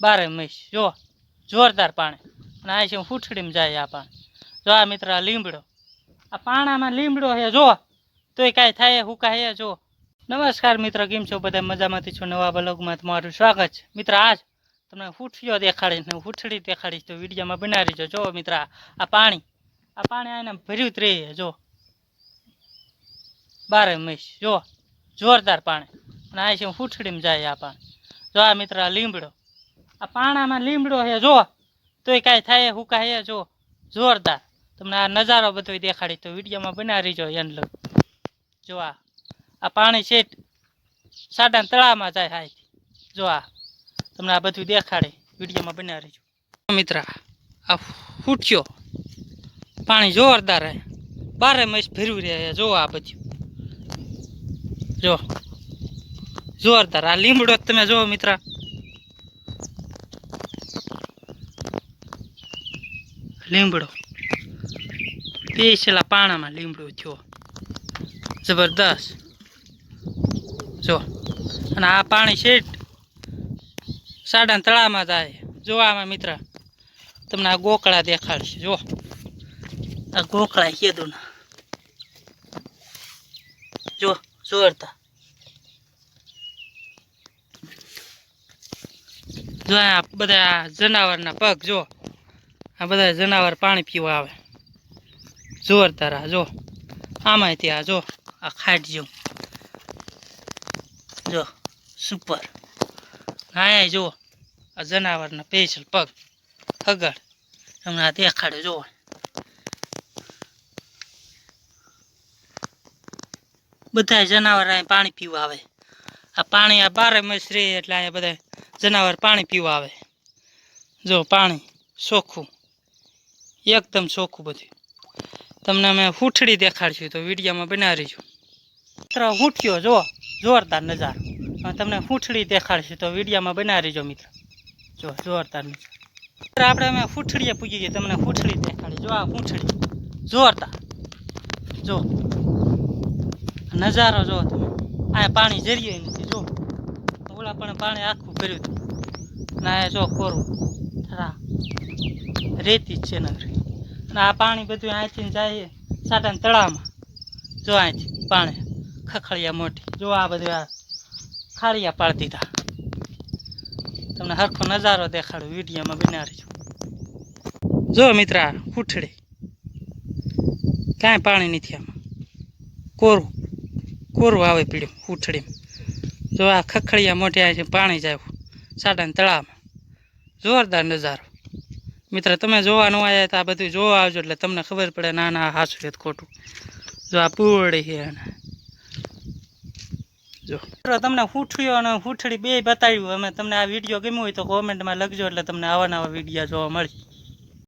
બારે મહીસ જો જોરદાર પાણી અને આ છે ફૂટડીમાં જાય આ પાણી જો આ મિત્ર આ લીમડો આ પાણામાં લીમડો છે જો તોય કાંઈ થાય હુકા હે જો નમસ્કાર મિત્ર કેમ છો બધા મજામાંથી છો નવા બ્લોગમાં તમારું સ્વાગત છે મિત્ર આજ તમને ફૂટડીઓ દેખાડીશ ને ફૂટડી દેખાડીશ તો વિડીયોમાં બનાવી જો જો મિત્ર આ પાણી આ પાણી આને ભર્યું જ રહે જો બારે મહીસ જો જોરદાર પાણી અને આ છે ફૂટડીમાં જાય આ પાણી જો આ મિત્ર આ લીમડો આ પાણામાં લીમડો છે, જો. તોય કાંઈ થાય હુકા હે જો. જોરદાર. તમને આ નજારો બધો દેખાડી તો વિડીયોમાં બનાવી જો એન લગ જો આ. પાણી છે, સાડા તળામાં જાય હાય. જો આ. તમને આ બધું દેખાડે, વિડીયોમાં બનાવી જો મિત્ર, આ ફૂટ્યો. પાણી જોરદાર હે બારે મસ ફેરવી રહે જો આ બધું. જો. જોરદાર. આ લીમડો તમે જો મિત્ર. લીમડો. પેસેલા પાણામાં લીમડો થયો. જબરદસ્ત. જો. અને આ પાણી શેઠ સાડા તળામાં જાય. જો આમાં મિત્ર, તમને આ ગોકળા દેખાડશે. જો. આ ગોકળા કીધું જો જોરતા જો આ બધા જનાવરના પગ, જો. આ બધા જનાવર પાણી પીવા આવે જોરદાર આ જો આમાંય ત્યાં જો આ ખાટ જેવું જો સુપર હા જો આ જનાવરના પેશલ પગ હગડ તમને આ દેખાડે જો બધા જનાવર અહીં પાણી પીવા આવે આ પાણી આ બારે મસ રહે એટલે અહીંયા બધા જનાવર પાણી પીવા આવે જો પાણી ચોખ્ખું એકદમ ચોખ્ખું બધું. તમને અમે ફૂટડી દેખાડશું, તો વિડીયોમાં બનાવી છું મિત્ર ફૂટ્યો જો, જોરદાર નજારો. તમને ફૂટડી દેખાડશું, તો વિડીયોમાં બનાવી જો મિત્ર. જો, જોરદાર નજારો. મિત્ર, આપણે અમે ફૂટડીએ પૂગી ગઈ તમને ફૂટડી દેખાડી. જો આ ફૂટડી જોરદાર. જો. નજારો જો તમે. આ પાણી જરીએ નથી, જો. ઓલા પણ પાણી આખું ભર્યું હતું. ના, એ જો કોરું. થરા રેતી જ છે નગરી અને આ પાણી બધું અહીંથી જાય સાડા તળાવમાં જો અહીંથી પાણી ખખડિયા મોટી જો આ બધું આ ખાડિયા પાડી દીધા તમને હરખો નજારો દેખાડું વિડીયોમાં બનાવી છું જો મિત્ર આ ફૂટડી કાંઈ પાણી નથી આમાં કોરું કોરું આવે પીડ્યું ફૂટડીમાં જો આ ખખડિયા મોટી આ છે પાણી જાય સાડા તળાવમાં જોરદાર નજારો. મિત્ર, તમે જોવા ન આવ્યા તો આ બધું જોવા આવજો એટલે તમને ખબર પડે ના ના હાસું છે ખોટું. જો આ પૂરડી છે જો. મિત્રો, તમને હૂઠળીઓ અને હૂઠળી બે બતાવ્યું. અમે તમને આ વીડિયો ગમ્યો હોય તો કોમેન્ટમાં લખજો એટલે તમને આવા નવા વીડિયો જોવા મળશે